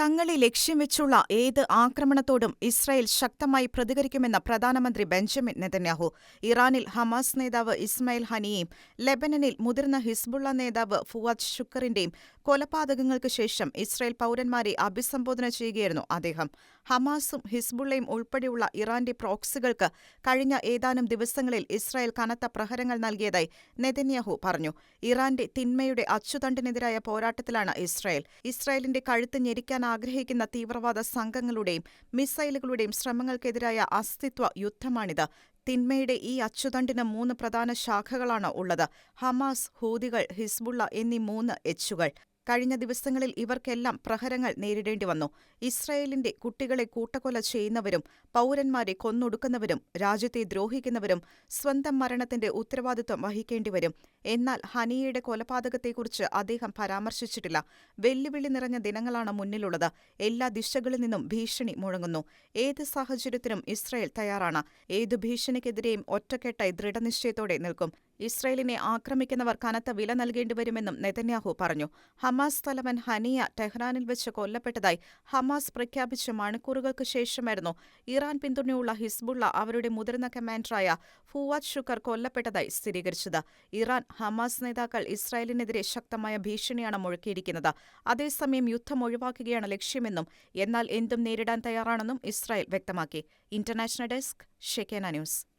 തങ്ങളെ ലക്ഷ്യം വെച്ചുള്ള ഏത് ആക്രമണത്തോടും ഇസ്രായേൽ ശക്തമായി പ്രതികരിക്കുമെന്ന് പ്രധാനമന്ത്രി ബെഞ്ചമിൻ നെതന്യാഹു. ഇറാനിൽ ഹമാസ് നേതാവ് ഇസ്മായിൽ ഹനിയെയും ലെബനനിൽ മുതിർന്ന ഹിസ്ബുള്ള നേതാവ് ഫുവാദ് ഷുക്കറിന്റെയും കൊലപാതകങ്ങൾക്ക് ശേഷം ഇസ്രായേൽ പൌരന്മാരെ അഭിസംബോധന ചെയ്യുകയായിരുന്നു അദ്ദേഹം. ഹമാസും ഹിസ്ബുള്ളയും ഉൾപ്പെടെയുള്ള ഇറാന്റെ പ്രോക്സികൾക്ക് കഴിഞ്ഞ ഏതാനും ദിവസങ്ങളിൽ ഇസ്രായേൽ കനത്ത പ്രഹരങ്ങൾ നൽകിയതായി നെതന്യാഹു പറഞ്ഞു. ഇറാന്റെ തിന്മയുടെ അച്ചുതണ്ടിനെതിരായ പോരാട്ടത്തിലാണ് ഇസ്രായേൽ. ഇസ്രായേലിന്റെ കഴുത്ത് ഞെരിക്കാൻ ആഗ്രഹിക്കുന്ന തീവ്രവാദ സംഘങ്ങളുടെയും മിസൈലുകളുടെയും ശ്രമങ്ങൾക്കെതിരായ അസ്തിത്വ യുദ്ധമാണിത്. തിന്മയുടെ ഈ അച്ചുതണ്ടിന് മൂന്ന് പ്രധാന ശാഖകളാണ് ഉള്ളത്. ഹമാസ് ഹൂതികൾ ഹിസ്ബുള്ള എന്നീ മൂന്ന് എച്ചുകൾ. കഴിഞ്ഞ ദിവസങ്ങളിൽ ഇവർക്കെല്ലാം പ്രഹരങ്ങൾ നേരിടേണ്ടി വന്നു. ഇസ്രായേലിന്റെ കുട്ടികളെ കൂട്ടക്കൊല ചെയ്യുന്നവരും പൗരന്മാരെ കൊന്നൊടുക്കുന്നവരും രാജ്യത്തെ ദ്രോഹിക്കുന്നവരും സ്വന്തം മരണത്തിന്റെ ഉത്തരവാദിത്വം വഹിക്കേണ്ടിവരും എന്നാൽ ഹനിയയുടെ കൊലപാതകത്തെക്കുറിച്ച് അദ്ദേഹം പരാമർശിച്ചിട്ടില്ല. വെല്ലുവിളി നിറഞ്ഞ ദിനങ്ങളാണ് മുന്നിലുള്ളത്. എല്ലാ ദിശകളിൽ നിന്നും ഭീഷണി മുഴങ്ങുന്നു. ഏത് സാഹചര്യത്തിനും ഇസ്രായേൽ തയ്യാറാണ്. ഏതു ഭീഷണിക്കെതിരെയും ഒറ്റക്കെട്ടായി ദൃഢനിശ്ചയത്തോടെ നിൽക്കും. ഇസ്രായേലിനെ ആക്രമിക്കുന്നവർ കനത്ത വില നൽകേണ്ടിവരുമെന്നും നെതന്യാഹു പറഞ്ഞു. ഹമാസ് തലവൻ ഹനിയ ടെഹ്റാനിൽ വെച്ച് കൊല്ലപ്പെട്ടതായി ഹമാസ് പ്രഖ്യാപിച്ച മണിക്കൂറുകൾക്ക് ശേഷമായിരുന്നു ഇറാൻ പിന്തുണയുള്ള ഹിസ്ബുള്ള അവരുടെ മുതിർന്ന കമാൻഡറായ ഫുവാദ് ഷുക്കർ കൊല്ലപ്പെട്ടതായി സ്ഥിരീകരിച്ചത്. ഇറാൻ ഹമാസ് നേതാക്കൾ ഇസ്രായേലിനെതിരെ ശക്തമായ ഭീഷണിയാണ് മുഴക്കിയിരിക്കുന്നത്. അതേസമയം യുദ്ധം ഒഴിവാക്കുകയാണ് ലക്ഷ്യമെന്നും എന്നാൽ എന്തും നേരിടാൻ തയ്യാറാണെന്നും ഇസ്രായേൽ വ്യക്തമാക്കി. ഇന്റർനാഷണൽ ഡെസ്ക് ഷെക്കേന ന്യൂസ്.